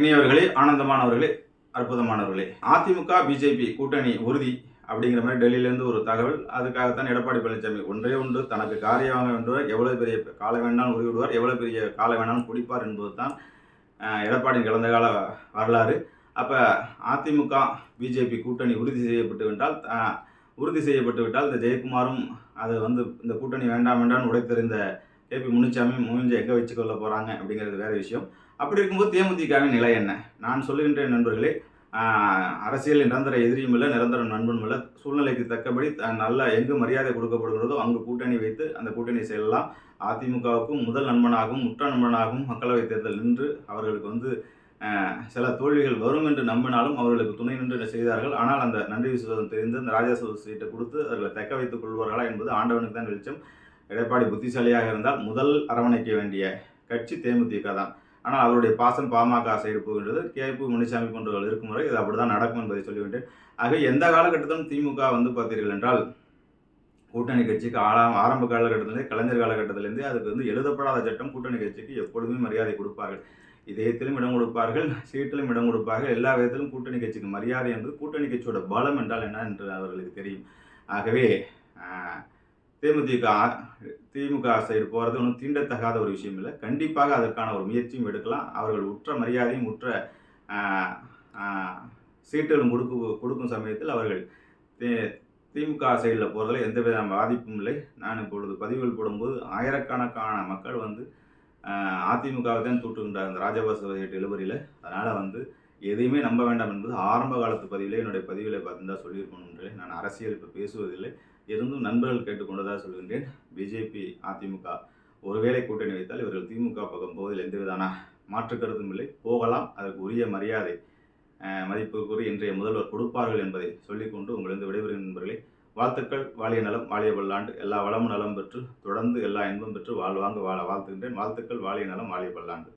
இனியவர்களே ஆனந்தமானவர்களே அற்புதமானவர்களே. AIADMK BJP கூட்டணி உறுதி அப்படிங்கிற மாதிரி டெல்லியிலேருந்து ஒரு தகவல். அதுக்காகத்தான் எடப்பாடி பழனிசாமி ஒன்றே ஒன்று தனக்கு காரியம் வாங்க வேண்டுவார். எவ்வளோ பெரிய காலை வேணாலும் உருவி விடுவார். எவ்வளோ பெரிய காலை வேணாலும் குடிப்பார் என்பது தான் எடப்பாடியின் கடந்த கால வரலாறு. அப்போ அதிமுக பிஜேபி கூட்டணி உறுதி செய்யப்பட்டு விட்டால் உறுதி செய்யப்பட்டு விட்டால் இந்த ஜெயக்குமாரும் அது வந்து இந்த கூட்டணி வேண்டாம் வேண்டாம்னு உடைத்தெறிந்த கேபி முனிச்சாமி மூஞ்சி எங்கே வச்சுக்கொள்ள போகிறாங்க அப்படிங்கிறது வேற விஷயம். அப்படி இருக்கும்போது தேமுதிகவின் நிலை என்ன? நான் சொல்லுகின்றேன் நண்பர்களே அரசியல் நிரந்தர எதிரியும் இல்லை நிரந்தர நண்பனும் இல்லை. சூழ்நிலைக்கு தக்கபடி நல்ல எங்கு மரியாதை கொடுக்கப்படுகிறதோ அங்கு கூட்டணி வைத்து அந்த கூட்டணி செல்லலாம் அதிமுகவுக்கும் முதல் நண்பனாகவும் முற்ற நண்பனாகவும் மக்களவைத் தேர்தல் நின்று அவர்களுக்கு வந்து சில தோல்விகள் வரும் என்று நம்பினாலும் அவர்களுக்கு துணை நின்று செய்தார்கள்? ஆனால் அந்த நன்றி விசுவாசம் தெரிந்து அந்த ராஜாசு சீட்டை கொடுத்து அவர்களை தக்க வைத்துக் கொள்வார்களா என்பது ஆண்டவனுக்கு தான் வெளிச்சம். எடப்பாடி புத்திசாலியாக இருந்தால் முதல் அரவணைக்க வேண்டிய கட்சி தேமுதிக தான். ஆனால் அவருடைய பாசம் பாமக சைடு போகின்றது கேபி முனிசாமி போன்றவர்கள் இருக்கும் வரை இது அப்படிதான் நடக்கும் என்பதை சொல்லிவிட்டேன். ஆக எந்த காலகட்டத்திலும் திமுக வந்து பார்த்தீர்கள் என்றால் கூட்டணி கட்சிக்கு ஆறாம் ஆரம்ப காலகட்டத்திலேருந்து கலைஞர் காலகட்டத்திலேருந்து அதுக்கு வந்து எழுதப்படாத சட்டம் கூட்டணி கட்சிக்கு எப்பொழுதுமே மரியாதை கொடுப்பார்கள். இதயத்திலும் இடம் கொடுப்பார்கள் சீட்டிலும் இடம் கொடுப்பார்கள் எல்லா விதத்திலும் கூட்டணி கட்சிக்கு மரியாதை என்பது கூட்டணி கட்சியோட பலம் என்றால் என்ன என்று அவர்களுக்கு தெரியும். ஆகவே தேமுதிக திமுக சைடு போகிறது ஒன்றும் தீண்டத்தகாத ஒரு விஷயம் இல்லை. கண்டிப்பாக அதற்கான ஒரு முயற்சியும் எடுக்கலாம். அவர்கள் உற்ற மரியாதையும் உற்ற சீட்டுகளும் கொடுக்கு கொடுக்கும் சமயத்தில் அவர்கள் திமுக சைடில் போகிறதுல எந்த வித பாதிப்பும் இல்லை. நான் இப்பொழுது பதிவுகள் போடும்போது ஆயிரக்கணக்கான மக்கள் வந்து அதிமுகவை தான் தூட்டுகின்றார் அந்த ராஜபாச டெலிவரியில் அதனால் வந்து எதையுமே நம்ப வேண்டாம் என்பது ஆரம்ப காலத்து பதிவிலே என்னுடைய பதிவில் பார்த்துருந்தா சொல்லியிருக்கணும் நான் அரசியல் இப்போ பேசுவதில்லை. இருந்தும் நண்பர்கள் கேட்டுக்கொண்டதாக சொல்கின்றேன். பிஜேபி அதிமுக ஒருவேளை கூட்டணி வைத்தால் இவர்கள் திமுக பக்கம் போவதில் எந்தவிதான மாற்று கருத்தும் இல்லை. போகலாம் அதற்கு உரிய மரியாதை மதிப்புக்குரிய இன்றைய முதல்வர் கொடுப்பார்கள் என்பதை சொல்லிக்கொண்டு உங்களிருந்து விடைபெறும் நண்பர்களே. வாழ்த்துக்கள் வாழிய நலம் வாழிய பல்லாண்டு. எல்லா வளமும் நலம் பெற்று தொடர்ந்து எல்லா இன்பம் பெற்று வாழ்வாங்க வாழ வாழ்த்துகின்றேன். வாழ்த்துக்கள் வாழிய நலம் வாழிய பல்லாண்டு.